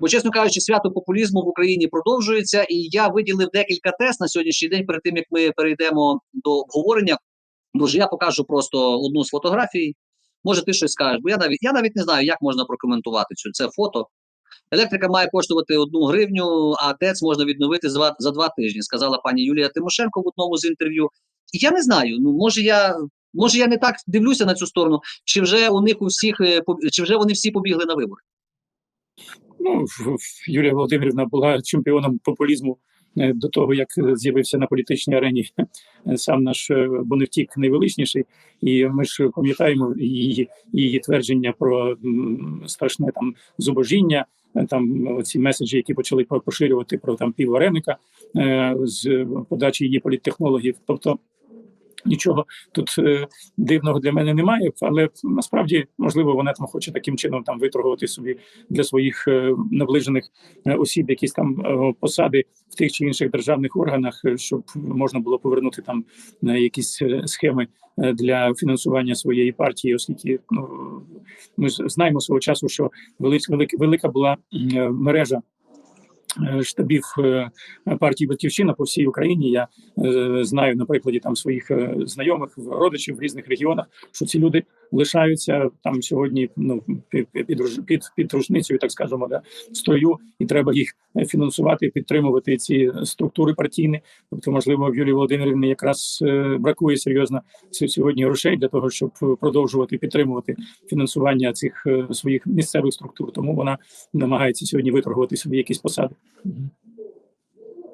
Бо, чесно кажучи, свято популізму в Україні продовжується, і я виділив декілька тез на сьогоднішній день. Перед тим як ми перейдемо до обговорення, Дуже я покажу просто одну з фотографій. Може, ти щось скажеш, бо я навіть я навіть не знаю, як можна прокоментувати цю це фото. Електрика має коштувати одну гривню, а ТЕЦ можна відновити за, за два тижні, сказала пані Юлія Тимошенко в одному з інтерв'ю. Я не знаю. Ну може я може я не так дивлюся на цю сторону, чи вже у них у всіх е, чи вже вони всі побігли на вибори? Ну, Юлія Володимирівна була чемпіоном популізму е, до того, як з'явився на політичній арені е, сам наш е, Боневтік найвеличніший. І ми ж пам'ятаємо її, її твердження про страшне там зубожіння, там ці меседжі, які почали по- поширювати про там піввареника з подачі її політтехнологів. Тобто нічого тут е, дивного для мене немає, але насправді можливо вона там хоче таким чином там виторгувати собі для своїх е, наближених е, осіб якісь там посади в тих чи інших державних органах, щоб можна було повернути там е, якісь схеми для фінансування своєї партії, оскільки ну ми знаємо свого часу, що велика велика, була мережа. Е, Штабів е, партії Батьківщина по всій Україні. Я е, знаю на прикладі там своїх знайомих, родичів в різних регіонах, що ці люди лишаються там сьогодні ну під під, під, рушницею, так скажемо, да, строю, і треба їх фінансувати, підтримувати ці структури партійні. Тобто, можливо, в Юлії Володимирівні якраз бракує серйозно сьогодні грошей для того, щоб продовжувати підтримувати фінансування цих своїх місцевих структур. Тому вона намагається сьогодні виторгувати собі якісь посади.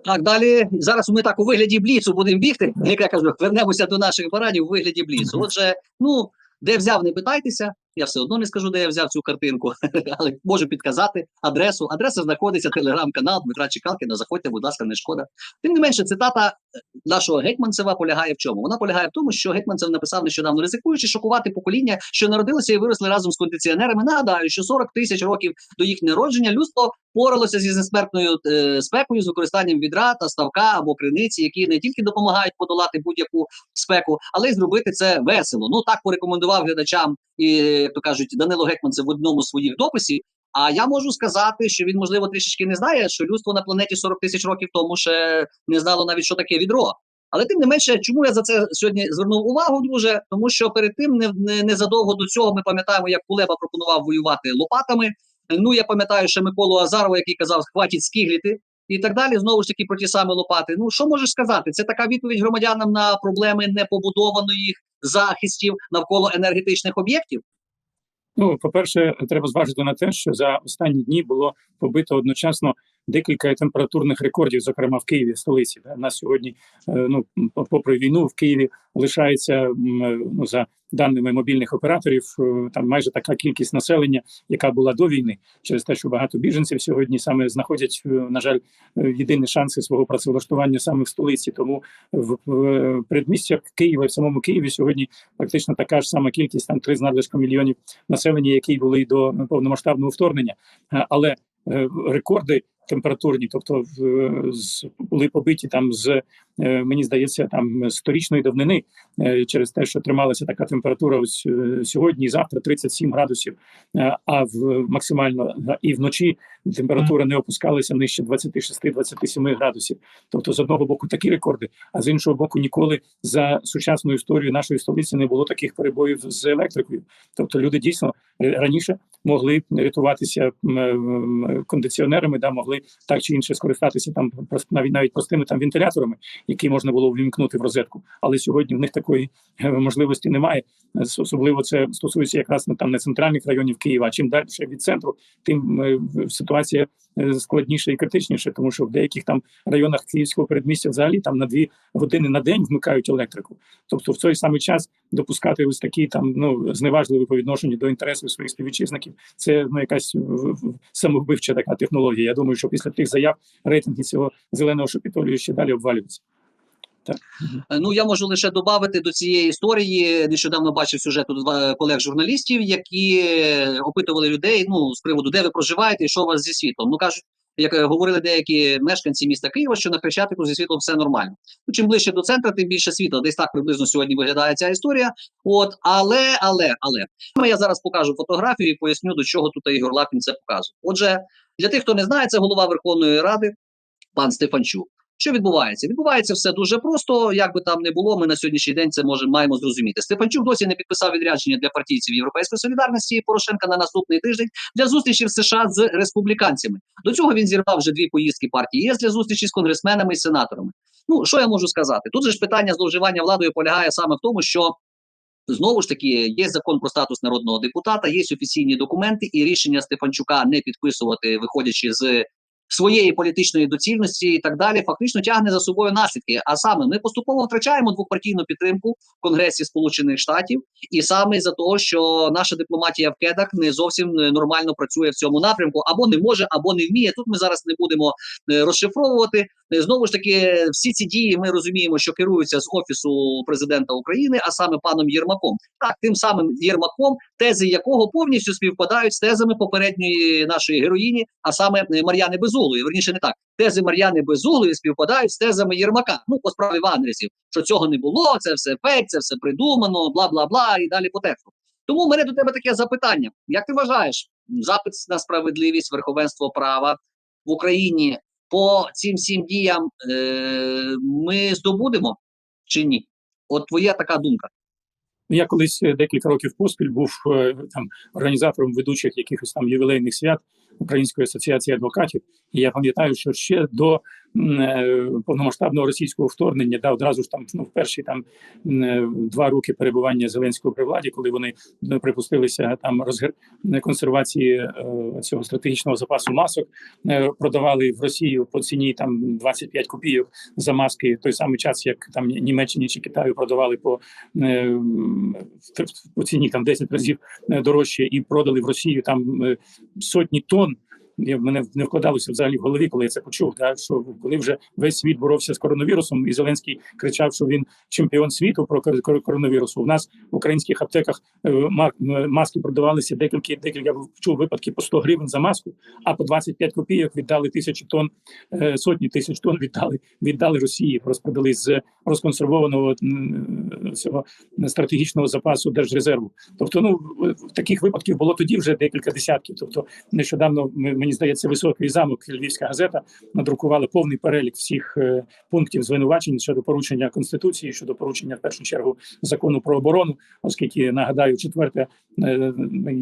Так, далі зараз ми так у вигляді бліцу будемо бігти. Як я кажу, вернемося до наших баранів у вигляді бліцу. Отже, ну де взяв, не питайтеся. Я все одно не скажу, де я взяв цю картинку, але можу підказати адресу. Адреса знаходиться телеграм-канал Дмитра Чекалкіна. Заходьте, будь ласка, не шкода. Тим не менше, цитата нашого гетьманцева полягає в чому? Вона полягає в тому, що гетьманцев написав нещодавно, ризикуючи шокувати покоління, що народилося і виросли разом з кондиціонерами. Нагадаю, що 40 тисяч років до їх народження людство поралося зі несмертною е, спекою з використанням відра та ставка або криниці, які не тільки допомагають подолати будь-яку спеку, але й зробити це весело. Ну так порекомендував глядачам і як то кажуть Данило Гетманцев в одному з своїх дописів. А я можу сказати, що він можливо трішечки не знає, що людство на планеті 40 тисяч років тому ще не знало навіть, що таке відро. Але тим не менше, чому я за це сьогодні звернув увагу, друже? Тому що перед тим не, не, незадовго до цього ми пам'ятаємо, як Кулеба пропонував воювати лопатами. Ну я пам'ятаю ще Миколу Азарова, який казав, хватить скигліти. І так далі, знову ж таки, про ті самі лопати. Ну що можеш сказати? Це така відповідь громадянам на проблеми непобудованих захистів навколо енергетичних об'єктів. Ну, по-перше, треба зважити на те, що за останні дні було побито одночасно декілька температурних рекордів, зокрема в Києві, столиці. На сьогодні, е, ну попри війну, в Києві лишається е, ну за даними мобільних операторів, е, там майже така кількість населення, яка була до війни, через те, що багато біженців сьогодні саме знаходять, е, на жаль, е, єдині шанси свого працевлаштування саме в столиці. Тому в, в предмістях Києва, в самому Києві сьогодні практично така ж сама кількість, там три з надлишком мільйонів населення, які були до повномасштабного вторгнення. Але рекорди температурні, тобто були побиті там з мені здається, там сторічної давнини е, через те, що трималася така температура ось е, сьогодні і завтра 37 градусів. Е, А в максимально е, і вночі температура не опускалася нижче 26-27 градусів. Тобто, з одного боку такі рекорди, а з іншого боку, ніколи за сучасну історію нашої столиці не було таких перебоїв з електрикою. Тобто, люди дійсно е, раніше могли рятуватися кондиціонерами, да могли так чи інше скористатися там навіть навіть простими там вентиляторами, які можна було ввімкнути в розетку. Але сьогодні в них такої е, можливості немає. Особливо це стосується якраз ну, там не центральних районів Києва. Чим далі від центру, тим е, ситуація е, складніша і критичніша, тому що в деяких там районах київського передмістя взагалі там на дві години на день вмикають електрику. Тобто в той самий час допускати ось такі там ну зневажливі по відношенню до інтересів своїх співвітчизників. Це ну якась самовбивча така технологія. Я думаю, що після тих заяв рейтинги цього зеленого шапітолію ще далі обвалюються. Е, Ну я можу лише додати до цієї історії. Нещодавно бачив сюжет у два колег журналістів, які опитували людей ну з приводу, де ви проживаєте і що у вас зі світлом. Ну кажуть, як е, говорили деякі мешканці міста Києва, що на Хрещатику зі світлом все нормально. Ну, чим ближче до центру, тим більше світла. Десь так приблизно сьогодні виглядає ця історія. От, але, але, але я зараз покажу фотографію і поясню, до чого тут Ігор Лапін це показує. Отже, Для тих, хто не знає, це голова Верховної Ради, пан Стефанчук. Що відбувається? Відбувається все дуже просто. Як би там не було, ми на сьогоднішній день це можемо маємо зрозуміти. Стефанчук досі не підписав відрядження для партійців Європейської солідарності Порошенка на наступний тиждень для зустрічі в США з республіканцями. До цього він зірвав вже дві поїздки партії ЄС для зустрічі з конгресменами і сенаторами. Ну що я можу сказати? Тут же ж питання зловживання владою полягає саме в тому, що знову ж таки є закон про статус народного депутата, є офіційні документи, і рішення Стефанчука не підписувати, виходячи з своєї політичної доцільності і так далі, фактично тягне за собою наслідки. А саме ми поступово втрачаємо двопартійну підтримку в Конгресі Сполучених Штатів, і саме за того, що наша дипломатія в кедах не зовсім е, нормально працює в цьому напрямку, або не може, або не вміє. Тут ми зараз не будемо е, розшифровувати. Е, Знову ж таки, всі ці дії ми розуміємо, що керуються з офісу президента України, а саме паном Єрмаком. Так, тим самим Єрмаком, тези якого повністю співпадають з тезами попередньої нашої героїні, а саме е, Мар'яни Безуглої. Верніше не так. Тези Мар'яни Безуглої співпадають з тезами Єрмака. Ну, по справі Ванресів, що цього не було, це все фейк, це все придумано, бла бла бла, і далі по тексту. Тому в мене до тебе таке запитання: як ти вважаєш, запит на справедливість, верховенство права в Україні по цим всім діям е, ми здобудемо чи ні? От твоя така думка. Ну, Я колись е, декілька років поспіль був е, там організатором ведучих якихось там ювілейних свят Української асоціації адвокатів. І я пам'ятаю, що ще до е, повномасштабного російського вторгнення, да, одразу ж там ну, в перші там е, два роки перебування Зеленського при владі, коли вони е, припустилися там розгр... консервації цього стратегічного запасу масок, продавали в Росію по ціні там 25 копійок за маски, той самий час, як там Німеччині чи Китаю продавали по по ціні там 10 разів дорожче і продали в Росію там сотні тонн. Я- в мене не вкладалося взагалі в голові, коли я це почув. Да, що коли вже весь світ боровся з коронавірусом, і Зеленський кричав, що він чемпіон світу про кор- кор- коронавірусу. У нас в українських аптеках е, маски продавалися декілька декілька я чув випадки по 100 гривень за маску, а по 25 копійок віддали тисячі тонн, е, сотні тисяч тонн віддали віддали Росії, розпродали з розконсервованого цього стратегічного запасу держрезерву. Тобто, ну таких випадків було тоді вже декілька десятків. Тобто, нещодавно м- мені здається, високий замок Львівська газета надрукувала повний перелік всіх е, пунктів звинувачень щодо порушення конституції, щодо порушення в першу чергу закону про оборону, оскільки нагадаю, четверте, е,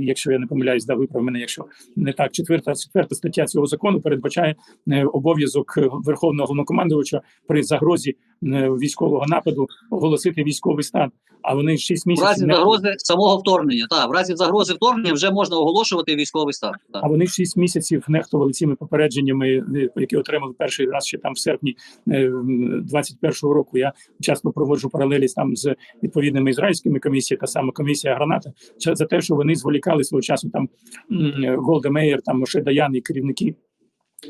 якщо я не помиляюсь, да виправ мене, якщо не так, четверта четверта стаття цього закону передбачає е, обов'язок верховного головнокомандувача при загрозі військового нападу оголосити військовий стан. А вони шість В разі не- загрози самого вторгнення. Так, в разі загрози вторгнення вже можна оголошувати військовий стан. Так. А вони шість місяців нехтували цими попередженнями, е, які отримали перший раз ще там в серпні е, м, 21-го року. Я часто проводжу паралелі там з відповідними ізраїльськими комісіями, та сама комісія граната за те, що вони зволікали свого часу. Там Меєр, там Моше Даян і керівники.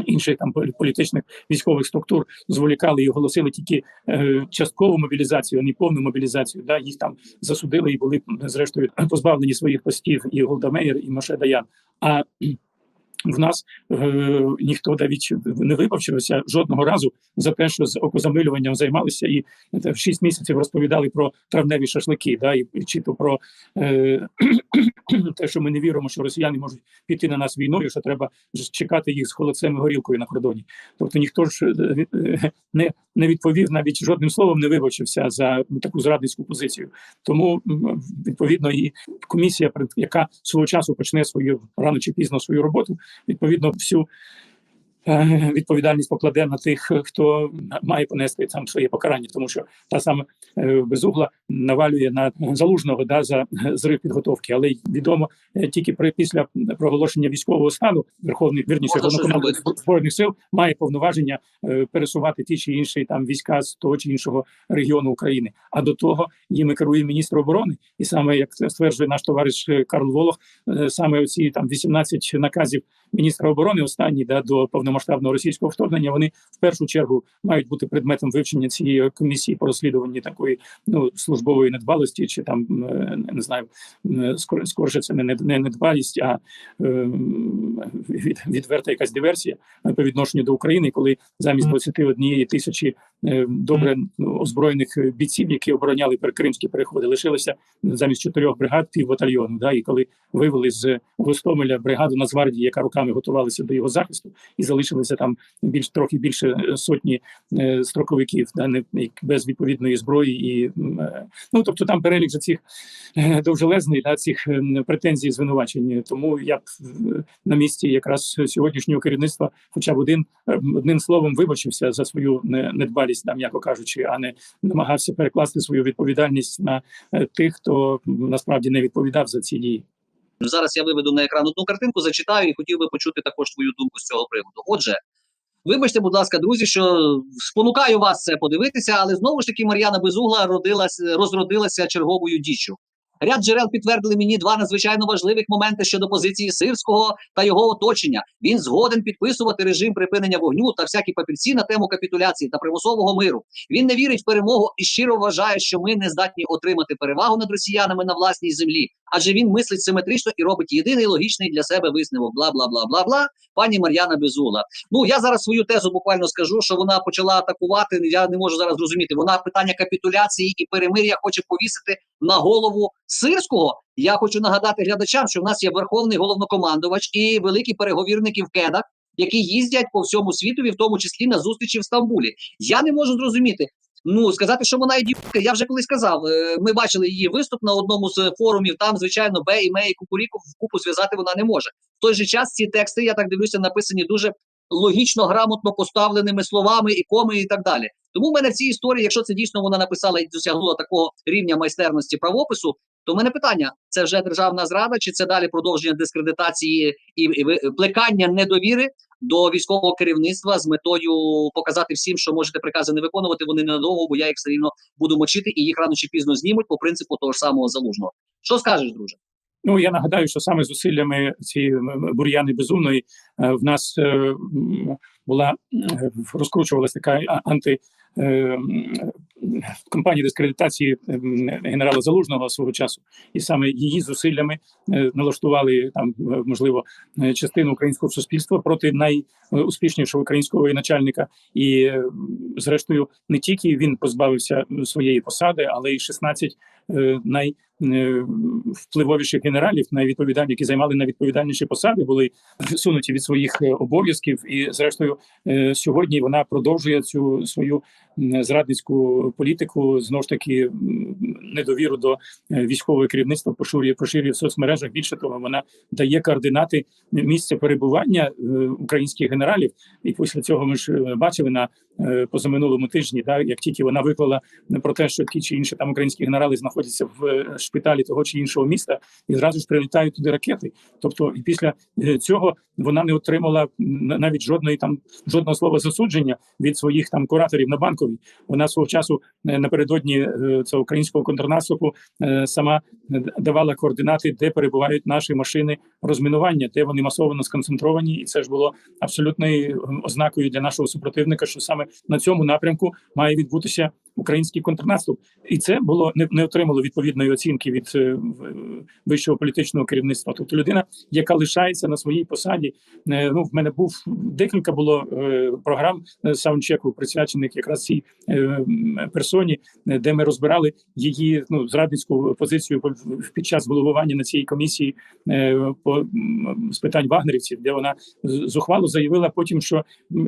Інших там полі- політичних військових структур зволікали і оголосили тільки е, часткову мобілізацію, а не повну мобілізацію. Да, їх там засудили і були зрештою позбавлені своїх постів і Голдамеєр і Моше Даян. А в нас е, ніхто навіть не вибачився жодного разу за те, що з окозамилюванням займалися, і е, шість місяців розповідали про травневі шашлики, да, і, чи то про е, те, що ми не віримо, що росіяни можуть піти на нас війною, що треба чекати їх з холодцем і горілкою на кордоні. Тобто ніхто ж е, е, не, не відповів навіть жодним словом, не вибачився за таку зрадницьку позицію. Тому відповідно і комісія, яка свого часу почне свою рано чи пізно свою роботу, відповідно всю. Е, Відповідальність покладе на тих, хто має понести там своє покарання, тому що та сама е, безугла навалює на залужного да за зрив підготовки, але відомо е, тільки при після проголошення військового стану верховний вірніше головнокомандувач збройних сил має повноваження е, пересувати ті чи інші там війська з того чи іншого регіону України. А до того їми керує міністр оборони, і саме як стверджує наш товариш Карл Волох, саме оці там 18 наказів міністра оборони, останні да до повномасштабного російського вторгнення, вони в першу чергу мають бути предметом вивчення цієї комісії по розслідуванні такої ну службової недбалості, чи там е, не знаю, е, скор- скорше це не, не, не недбалість, а е, від, відверта якась диверсія по відношенню до України, коли замість 21 тисячі добре ну, озброєних е, бійців, які обороняли пер- кримські переходи. Лишилося замість чотирьох бригад пів батальйону. Да, і коли вивели з Гостомеля бригаду Нацгвардії, яка роками готувалася до його захисту, і залишилося там більш трохи більше е, сотні е, строковиків, да, не без відповідної зброї, і е, ну тобто там перелік же цих е, довжелезний да, цих ем, претензій звинувачень. Тому я б е, на місці якраз сьогоднішнього керівництва, хоча б один ем, одним словом вибачився за свою не- недбалість, там м'яко кажучи, а не намагався перекласти свою відповідальність на е, тих, хто насправді не відповідав за ці дії. Зараз я виведу на екран одну картинку, зачитаю і хотів би почути також твою думку з цього приводу. Отже, вибачте, будь ласка, друзі, що спонукаю вас це подивитися, але знову ж таки Мар'яна Безугла родилась, розродилася черговою діччю. Ряд джерел підтвердили мені два надзвичайно важливих моменти щодо позиції Сирського та його оточення. Він згоден підписувати режим припинення вогню та всякі папірці на тему капітуляції та примусового миру. Він не вірить в перемогу і щиро вважає, що ми не здатні отримати перевагу над росіянами на власній землі, адже він мислить симетрично і робить єдиний логічний для себе висновок. Бла бла бла бла бла. Пані Мар'яна Безула. Ну я зараз свою тезу буквально скажу, що вона почала атакувати. Я не можу зараз зрозуміти. Вона питання капітуляції і перемир'я хоче повісити на голову сирського. Я хочу нагадати глядачам, що в нас є верховний головнокомандувач і великі переговірники в кедах, які їздять по всьому світові, в тому числі на зустрічі в Стамбулі. Я не можу зрозуміти. Ну сказати, що вона ідіотка, я вже колись казав. Е, Ми бачили її виступ на одному з форумів. Там, звичайно, Б і Ме і Кукуріку в купу зв'язати вона не може. В той же час ці тексти, я так дивлюся, написані дуже логічно, грамотно поставленими словами, і коми і так далі. Тому в мене в цій історії, якщо це дійсно вона написала і досягнула такого рівня майстерності правопису, то в мене питання: це вже державна зрада, чи це далі продовження дискредитації і, і ви- плекання недовіри до військового керівництва з метою показати всім, що можете прикази не виконувати, вони ненадовго, бо я їх все рівно буду мочити, і їх рано чи пізно знімуть по принципу того ж самого залужного. Що скажеш, друже? Ну я нагадаю, що саме зусиллями цієї бур'яни безумної е, в нас е, була е, розкручувалася така анти. Е, кампанії дискредитації ем, генерала Залужного свого часу, і саме її зусиллями е, налаштували там, е, можливо, е, частину українського суспільства проти найуспішнішого українського воєначальника. І, зрештою, не тільки він позбавився своєї посади, але й 16 е, най впливовіших генералів, найвідповідальні, які займали найвідповідальніші посади, були сунуті від своїх е, обов'язків. І зрештою, е, сьогодні вона продовжує цю свою зрадницьку політику. Знову ж таки, недовіру до е, військового керівництва поширює поширює в соцмережах. Більше того, вона дає координати місця перебування е, українських генералів. І після цього ми ж е, бачили на е, позаминулому тижні, да, як тільки вона виклала про те, що ті чи інші там українські генерали знаходяться в е, шпиталі того чи іншого міста, і зразу ж прилітають туди ракети. Тобто, і після е, цього вона не отримала навіть жодної там жодного слова засудження від своїх там кураторів на банковій. Вона свого часу е, напередодні е, цього українського контрнаступу сама давала координати, де перебувають наші машини розмінування, де вони масово сконцентровані, і це ж було абсолютною ознакою для нашого супротивника, що саме на цьому напрямку має відбутися український контрнаступ, і це було не, не отримало відповідної оцінки від е, вищого політичного керівництва. Тобто людина, яка лишається на своїй посаді. е, Ну, в мене був декілька було е, програм е, саундчеку, присвячених якраз цій е, персоні, е, де ми розбирали її ну зрадницьку позицію по- під час головування на цій комісії е, по з питань вагнерівців, де вона зухвало заявила потім, що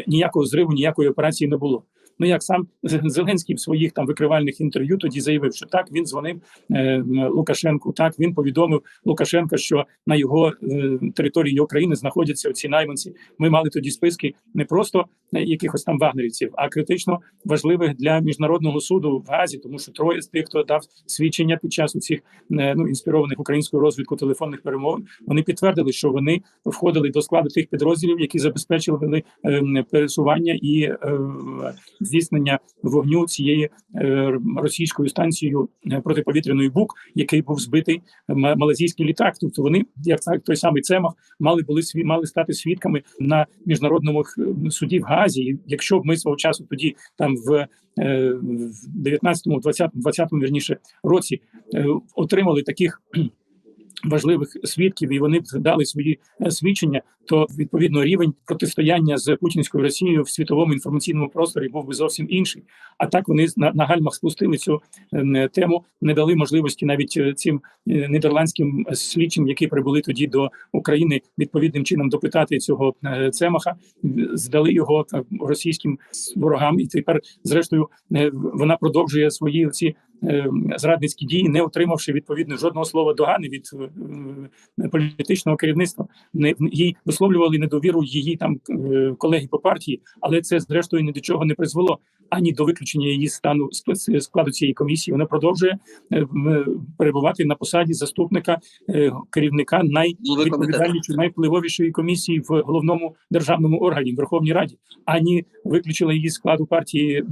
ніякого зриву, ніякої операції не було. Ну як сам Зеленський в своїх там викривальних інтерв'ю тоді заявив, що так він дзвонив е, Лукашенку. Так він повідомив Лукашенка, що на його е, території України знаходяться ці найманці. Ми мали тоді списки не просто якихось там вагнерівців, а критично важливих для міжнародного суду в Газі, тому що троє з тих, хто дав свідчення під час цих ну інспірованих українською розвідку телефонних перемовин, вони підтвердили, що вони входили до складу тих підрозділів, які забезпечували е, пересування і е, здійснення вогню цією е, російською станцією е, протиповітряної БУК, який був збитий малазійський літак. Тобто вони, як той самий Цемах, мали були мали стати свідками на міжнародному суді в Газі. І Якщо б ми свого часу тоді там в е, в 19-му, 20-му, 20-му, вірніше році е, отримали таких важливих свідків, і вони дали свої е, свідчення, то відповідно рівень протистояння з путінською Росією в світовому інформаційному просторі був би зовсім інший. А так вони на, на гальмах спустили цю е, тему, не дали можливості навіть е, цим е, нідерландським слідчим, які прибули тоді до України, відповідним чином допитати цього цемаха, здали його російським ворогам, і тепер, зрештою, вона продовжує свої ці зрадницькі дії, не отримавши відповідно жодного слова догани від політичного керівництва. Не їй висловлювали недовіру її там е, колеги по партії, але це зрештою ні до чого не призвело ані до виключення її стану складу цієї комісії. Вона продовжує е, перебувати на посаді заступника е, керівника найвідповідальнішої, найвпливовішої комісії в головному державному органі в Верховній Раді, ані виключила її складу партії,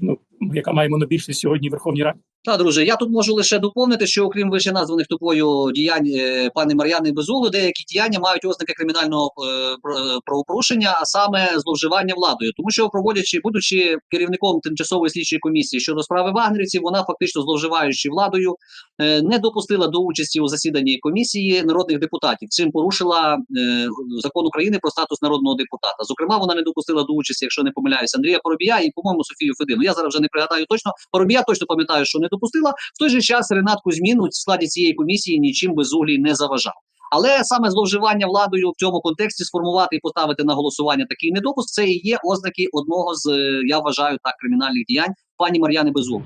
ну яка має монобільшість сьогодні в Верховній Раді. Та, друже, я тут можу лише доповнити, що окрім вище названих тобою діянь е, пани Мар'яни Безугли, деякі діяння мають ознаки кримінального е, е, правопорушення, а саме зловживання владою. Тому що проводячи, будучи керівником тимчасової слідчої комісії щодо справи вагнерівців, вона фактично зловживаючи владою, не допустила до участі у засіданні комісії народних депутатів, чим порушила закон України про статус народного депутата. Зокрема, вона не допустила до участі, якщо не помиляюся, Андрія Поробія і, по-моєму, Софію Федину. Я зараз вже не пригадаю точно. Поробія точно пам'ятаю, що не допустила. В той же час Ренат Кузьмін у складі цієї комісії нічим безуглій не заважав. Але саме зловживання владою в цьому контексті сформувати і поставити на голосування такий недопуск, це і є ознаки одного з е, я вважаю так кримінальних діянь пані Мар'яни Безугли.